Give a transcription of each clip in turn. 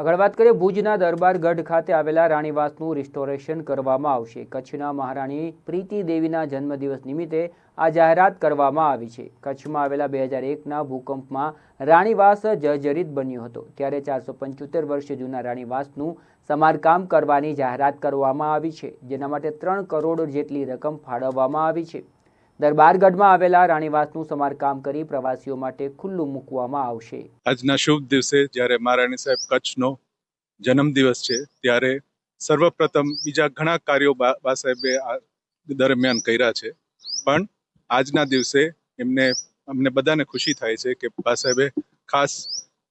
આગળ વાત કરીએ ભુજના દરબારગઢ ખાતે આવેલા રાણીવાસનું રિસ્ટોરેશન કરવામાં આવશે. કચ્છના મહારાણી પ્રીતિ દેવીના જન્મદિવસ નિમિત્તે આ જાહેરાત કરવામાં આવી છે. કચ્છમાં આવેલા બે હજાર એકના ભૂકંપમાં રાણીવાસ જર્જરિત બન્યો હતો. ત્યારે ચારસો પંચોતેર વર્ષ જૂના રાણીવાસનું સમારકામ કરવાની જાહેરાત કરવામાં આવી છે. જેના માટે ત્રણ કરોડ જેટલી રકમ ફાળવવામાં આવી છે. દરબારગઢમાં આવેલા રાણીવાસનું સમારકામ કરી પ્રવાસીઓ માટે ખુલ્લું મૂકવામાં આવશે. આજના શુભ દિવસે જ્યારે મહારાણી સાહેબ કચ્છનો જન્મદિવસ છે, ત્યારે સર્વપ્રથમ બીજા ઘણા કાર્યો બા સાહેબે દરમિયાન કર્યા છે. પણ આજના દિવસે એમને, અમને બધાને ખુશી થાય છે કે બા સાહેબે ખાસ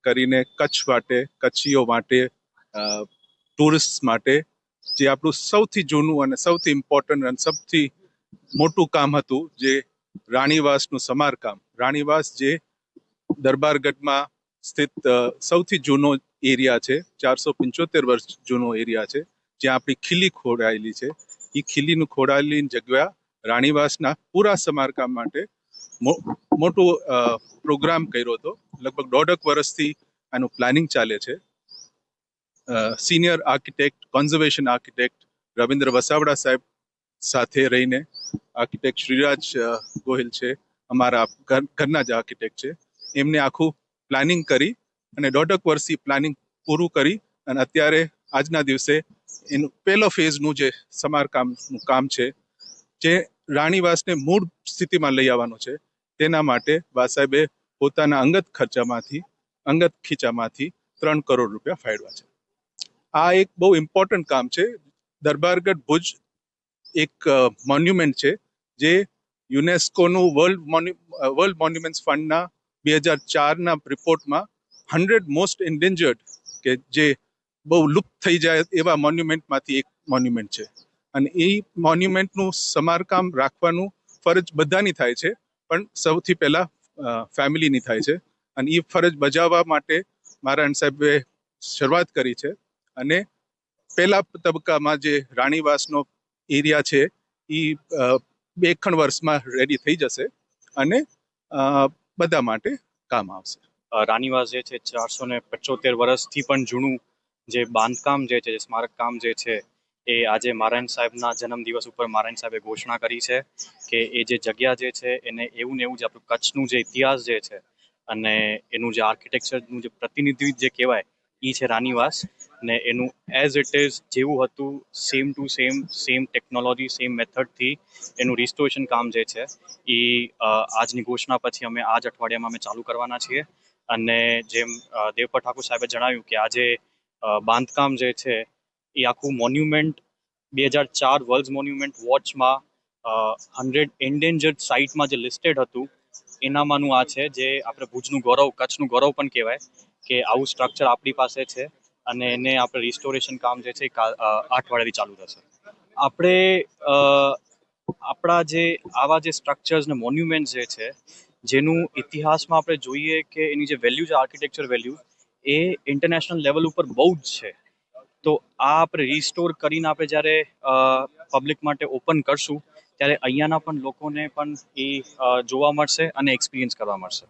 કરીને કચ્છ માટે, કચ્છીઓ માટે ટુરિસ્ટ માટે જે આપણું સૌથી જૂનું અને સૌથી ઇમ્પોર્ટન્ટ અને સૌથી મોટું કામ હતું જે રાણીવાસનું સમારકામ. રાણીવાસ જે દરબારગઢમાં સ્થિત સૌથી જૂનો એરિયા છે, ચારસો પંચોતેર વર્ષ જૂનો એરિયા છે, જ્યાં આપણી ખીલી ખોડાયેલી છે. એ ખીલીનું ખોડાયેલી જગ્યા રાણીવાસના પૂરા સમારકામ માટે મોટું પ્રોગ્રામ કર્યો હતો. લગભગ દોઢક વર્ષથી આનું પ્લાનિંગ ચાલે છે. Senior architect, conservation architect Ravindra Vasavada સાહેબ સાથે રહીને આર્કિટેક્ટ શ્રીરાજ ગોહિલ છે. અમારા ઘરના જ આર્કિટેક્ટ છે. એમને આખું પ્લાનિંગ કરી અને દોઢક વર્ષથી પ્લાનિંગ પૂરું કરી અને અત્યારે આજના દિવસે એનું પહેલો ફેઝનું જે સમારકામનું કામ છે, જે રાણીવાસને મૂળ સ્થિતિમાં લઈ આવવાનું છે, તેના માટે બાસાહેબે પોતાના અંગત ખર્ચામાંથી, અંગત ખીચામાંથી ત્રણ કરોડ રૂપિયા ફાળવ્યા છે. આ એક બહુ ઇમ્પોર્ટન્ટ કામ છે. દરબારગઢ ભુજ એક મોન્યુમેન્ટ છે જે યુનેસ્કોનું વર્લ્ડ વર્લ્ડ મોન્યુમેન્ટ્સ ફંડના બે હજાર ચારના રિપોર્ટમાં હંડ્રેડ મોસ્ટ એન્ડેન્જર્ડ કે જે બહુ લુપ્ત થઈ જાય એવા મોન્યુમેન્ટમાંથી એક મોન્યુમેન્ટ છે. અને એ મોન્યુમેન્ટનું સમારકામ રાખવાનું ફરજ બધાની થાય છે, પણ સૌથી પહેલાં ફેમિલીની થાય છે. અને એ ફરજ બજાવવા માટે નારાયણ સાહેબે શરૂઆત કરી છે. અને પહેલા તબક્કામાં જે રાણીવાસનો એરિયા છે એ બે ખણ વર્ષમાં રેડી થઈ જશે અને બધા માટે કામ આવશે. રાનીવાસ જે છે, ચારસો ને પચોતેર વર્ષથી પણ જૂનું જે બાંધકામ જે છે સ્મારક કામ જે છે, એ આજે મારાયણ સાહેબના જન્મદિવસ ઉપર મારાયણ સાહેબે ઘોષણા કરી છે કે એ જે જગ્યા જે છે, એને એવું ને એવું જ આપણું કચ્છનું જે ઇતિહાસ જે છે અને એનું જે આર્કિટેક્ચરનું જે પ્રતિનિધિત્વ જે કહેવાય એ છે રાણીવાસ ને એનું એઝ ઇટ ઇઝ જેવું હતું same to same same technology same મેથડથી એનું રિસ્ટોરેશન કામ જે છે એ આજની ઘોષણા પછી અમે આજ અઠવાડિયામાં અમે ચાલુ કરવાના છીએ. અને જેમ દેવપર ઠાકુર સાહેબે જણાવ્યું કે આજે બાંધકામ જે છે એ આખું મોન્યુમેન્ટ બે હજાર ચાર વર્લ્ડ મોન્યુમેન્ટ વોચમાં હંડ્રેડ એન્ડેન્જર્ડ સાઇટમાં જે લિસ્ટેડ હતું, એનામાંનું આ છે, જે આપણે ભુજનું ગૌરવ, કચ્છનું ગૌરવ પણ કહેવાય, કે આવું સ્ટ્રક્ચર આપણી પાસે છે. અને એને આપણે રિસ્ટોરેશન કામ જે છે અઠવાડિયાથી ચાલુ થશે. આપણે આપણા જે, આવા જે સ્ટ્રક્ચર્સ ને મોન્યુમેન્ટ જે છે, જેનું ઇતિહાસમાં આપણે જોઈએ કે એની જે વેલ્યુ છે આર્કિટેક્ચર વેલ્યુ એ ઇન્ટરનેશનલ લેવલ ઉપર બહુ જ છે. તો આ આપણે રિસ્ટોર કરીને આપણે જ્યારે પબ્લિક માટે ઓપન કરશું, ત્યારે અહીંયાના પણ લોકોને પણ એ જોવા મળશે અને એક્સપિરિયન્સ કરવા મળશે.